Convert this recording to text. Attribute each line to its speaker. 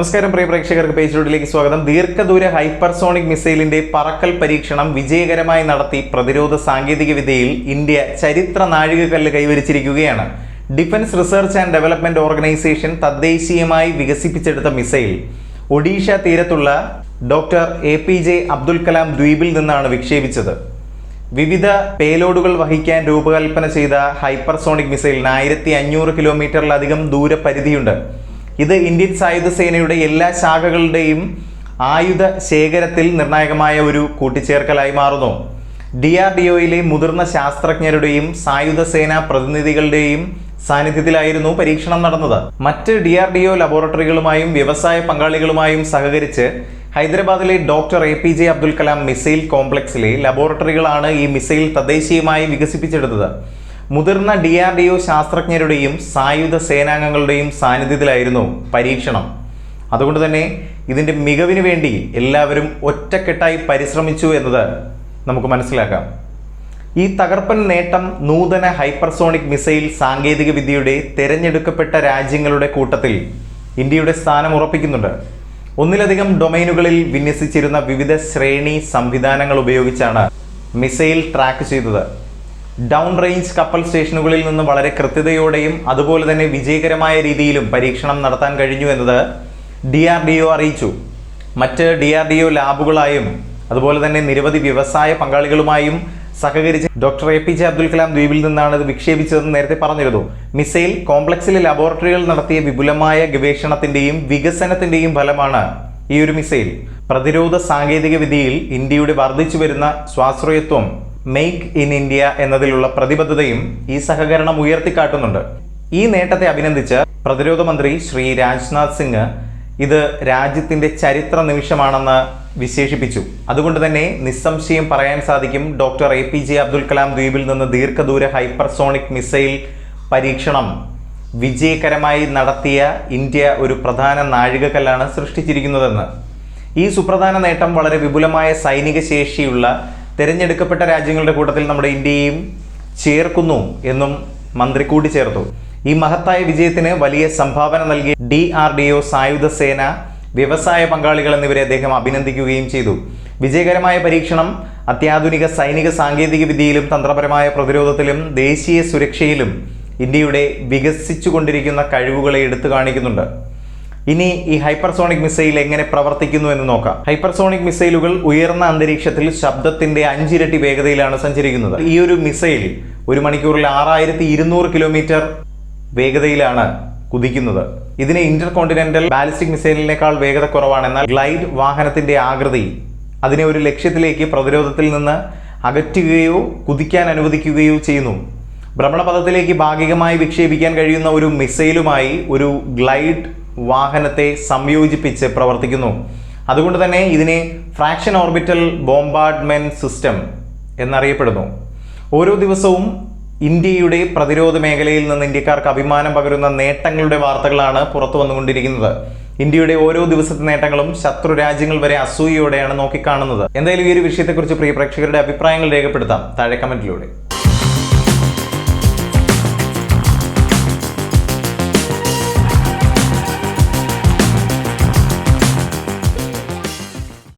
Speaker 1: നമസ്കാരം പ്രിയ പ്രേക്ഷകർക്ക് പേജ് റോഡിലേക്ക് സ്വാഗതം. ദീർഘദൂര ഹൈപ്പർസോണിക് മിസൈലിന്റെ പറക്കൽ പരീക്ഷണം വിജയകരമായി നടത്തി പ്രതിരോധ സാങ്കേതിക വിദ്യയിൽ ഇന്ത്യ ചരിത്ര നാഴികക്കല്ല് കൈവരിച്ചിരിക്കുകയാണ്. Defence research and development organisation തദ്ദേശീയമായി വികസിപ്പിച്ചെടുത്ത മിസൈൽ. ഒഡീഷ തീരത്തുള്ള doctor A P J Abdul Kalam ദ്വീപിൽ നിന്നാണ് വിക്ഷേപിച്ചത്. വിവിധ പേലോഡുകൾ വഹിക്കാൻ രൂപകൽപ്പന ചെയ്ത ഹൈപ്പർസോണിക് മിസൈലിന് ആയിരത്തി അഞ്ഞൂറ് കിലോമീറ്ററിലധികം ദൂരപരിധിയുണ്ട്. ഇത് ഇന്ത്യൻ സായുധ സേനയുടെ എല്ലാ ശാഖകളുടെയും ആയുധ ശേഖരത്തിൽ നിർണായകമായ ഒരു കൂട്ടിച്ചേർക്കലായി മാറുന്നു. ഡി ആർ ഡി ഒയിലെ മുതിർന്ന ശാസ്ത്രജ്ഞരുടെയും സായുധ സേനാ പ്രതിനിധികളുടെയും സാന്നിധ്യത്തിലായിരുന്നു പരീക്ഷണം നടന്നത്. മറ്റ് ഡി ആർ ഡി ഒ ലബോറട്ടറികളുമായും വ്യവസായ പങ്കാളികളുമായും സഹകരിച്ച് ഹൈദരാബാദിലെ doctor A P J Abdul Kalam missile കോംപ്ലക്സിലെ ലബോറട്ടറികളാണ് ഈ മിസൈൽ തദ്ദേശീയമായി വികസിപ്പിച്ചെടുത്തത്. മുതിർന്ന ഡി ആർ ഡി ഒ ശാസ്ത്രജ്ഞരുടെയും സായുധ സേനാംഗങ്ങളുടെയും സാന്നിധ്യത്തിലായിരുന്നു പരീക്ഷണം. അതുകൊണ്ട് തന്നെ ഇതിന്റെ മികവിന് വേണ്ടി എല്ലാവരും ഒറ്റക്കെട്ടായി പരിശ്രമിച്ചു എന്നത് നമുക്ക് മനസ്സിലാക്കാം. ഈ തകർപ്പൻ നേട്ടം നൂതന ഹൈപ്പർസോണിക് മിസൈൽ സാങ്കേതികവിദ്യയുടെ തിരഞ്ഞെടുക്കപ്പെട്ട രാജ്യങ്ങളുടെ കൂട്ടത്തിൽ ഇന്ത്യയുടെ സ്ഥാനം ഉറപ്പിക്കുന്നുണ്ട്. ഒന്നിലധികം ഡൊമൈനുകളിൽ വിന്യസിച്ചിരുന്ന വിവിധ ശ്രേണി സംവിധാനങ്ങൾ ഉപയോഗിച്ചാണ് മിസൈൽ ട്രാക്ക് ചെയ്തത്. ഡൗൺ റേഞ്ച് കപ്പൽ സ്റ്റേഷനുകളിൽ നിന്ന് വളരെ കൃത്യതയോടെയും അതുപോലെ തന്നെ വിജയകരമായ രീതിയിലും പരീക്ഷണം നടത്താൻ കഴിഞ്ഞു എന്നത് ഡി ആർ ഡി ഒ അറിയിച്ചു. മറ്റ് ഡി ആർ ഡി ഒ ലാബുകളായും അതുപോലെ തന്നെ നിരവധി വ്യവസായ പങ്കാളികളുമായും സഹകരിച്ച് doctor A P J Abdul Kalam ദ്വീപിൽ നിന്നാണ് ഇത് വിക്ഷേപിച്ചതെന്ന് നേരത്തെ പറഞ്ഞിരുന്നു. മിസൈൽ കോംപ്ലക്സിലെ ലബോറട്ടറികൾ നടത്തിയ വിപുലമായ ഗവേഷണത്തിന്റെയും വികസനത്തിന്റെയും ഫലമാണ് ഈ ഒരു മിസൈൽ. പ്രതിരോധ സാങ്കേതിക വിദ്യയിൽ ഇന്ത്യയുടെ വർദ്ധിച്ചു വരുന്ന സ്വാശ്രയത്വം. മെയ്ക്ക് ഇൻ ഇന്ത്യ എന്നതിലുള്ള പ്രതിബദ്ധതയും ഈ സഹകരണം ഉയർത്തിക്കാട്ടുന്നുണ്ട്. ഈ നേട്ടത്തെ അഭിനന്ദിച്ച് പ്രതിരോധ മന്ത്രി ശ്രീ രാജ്നാഥ് സിംഗ് ഇത് രാജ്യത്തിന്റെ ചരിത്ര നിമിഷമാണെന്ന് വിശേഷിപ്പിച്ചു. അതുകൊണ്ട് തന്നെ നിസ്സംശയം പറയാൻ സാധിക്കും doctor A P J Abdul Kalam ദ്വീപിൽ നിന്ന് ദീർഘദൂര ഹൈപ്പർസോണിക് മിസൈൽ പരീക്ഷണം വിജയകരമായി നടത്തിയ ഇന്ത്യ ഒരു പ്രധാന നാഴികക്കല്ലാണ് സൃഷ്ടിച്ചിരിക്കുന്നതെന്ന്. ഈ സുപ്രധാന നേട്ടം വളരെ വിപുലമായ സൈനിക ശേഷിയുള്ള തിരഞ്ഞെടുക്കപ്പെട്ട രാജ്യങ്ങളുടെ കൂട്ടത്തിൽ നമ്മുടെ ഇന്ത്യയും ചേർക്കുന്നു എന്നും മന്ത്രി കൂട്ടിച്ചേർത്തു. ഈ മഹത്തായ വിജയത്തിന് വലിയ സംഭാവന നൽകിയ ഡി ആർ ഡി ഒ സായുധ സേന വ്യവസായ പങ്കാളികൾ എന്നിവരെ അദ്ദേഹം അഭിനന്ദിക്കുകയും ചെയ്തു. വിജയകരമായ പരീക്ഷണം അത്യാധുനിക സൈനിക സാങ്കേതിക വിദ്യയിലും തന്ത്രപരമായ പ്രതിരോധത്തിലും ദേശീയ സുരക്ഷയിലും ഇന്ത്യയുടെ വികസിച്ചുകൊണ്ടിരിക്കുന്ന കഴിവുകളെ എടുത്തു കാണിക്കുന്നുണ്ട്. ഇനി ഈ ഹൈപ്പർസോണിക് മിസൈൽ എങ്ങനെ പ്രവർത്തിക്കുന്നു എന്ന് നോക്കാം. ഹൈപ്പർസോണിക് മിസൈലുകൾ ഉയർന്ന അന്തരീക്ഷത്തിൽ ശബ്ദത്തിന്റെ അഞ്ചിരട്ടി വേഗതയിലാണ് സഞ്ചരിക്കുന്നത്. ഈ ഒരു മിസൈൽ ഒരു മണിക്കൂറിൽ ആറായിരത്തി ഇരുന്നൂറ് കിലോമീറ്റർ വേഗതയിലാണ് കുതിക്കുന്നത്. ഇതിന് ഇന്റർ കോണ്ടിനെന്റൽ ബാലിസ്റ്റിക് മിസൈലിനേക്കാൾ വേഗത കുറവാണ്. എന്നാൽ ഗ്ലൈഡ് വാഹനത്തിന്റെ ആകൃതി അതിനെ ഒരു ലക്ഷ്യത്തിലേക്ക് പ്രതിരോധത്തിൽ നിന്ന് അകറ്റുകയോ കുതിക്കാൻ അനുവദിക്കുകയോ ചെയ്യുന്നു. ഭ്രമണപഥത്തിലേക്ക് ഭാഗികമായി വിക്ഷേപിക്കാൻ കഴിയുന്ന ഒരു മിസൈലുമായി ഒരു ഗ്ലൈഡ് വാഹനത്തെ സംയോജിപ്പിച്ച് പ്രവർത്തിക്കുന്നു. അതുകൊണ്ട് തന്നെ ഇതിനെ ഫ്രാക്ഷൻ ഓർബിറ്റൽ ബോംബാർഡ്മെന്റ് സിസ്റ്റം എന്നറിയപ്പെടുന്നു. ഓരോ ദിവസവും ഇന്ത്യയുടെ പ്രതിരോധ മേഖലയിൽ നിന്ന് ഇന്ത്യക്കാർക്ക് അഭിമാനം പകരുന്ന നേട്ടങ്ങളുടെ വാർത്തകളാണ് പുറത്തു വന്നുകൊണ്ടിരിക്കുന്നത്. ഇന്ത്യയുടെ ഓരോ ദിവസത്തെ നേട്ടങ്ങളും ശത്രു രാജ്യങ്ങൾ വരെ അസൂയയോടെയാണ് നോക്കിക്കാണുന്നത്. എന്തായാലും ഈ ഒരു വിഷയത്തെക്കുറിച്ച് പ്രിയ പ്രേക്ഷകരുടെ അഭിപ്രായങ്ങൾ രേഖപ്പെടുത്താം. താഴെ കമന്റിലൂടെ.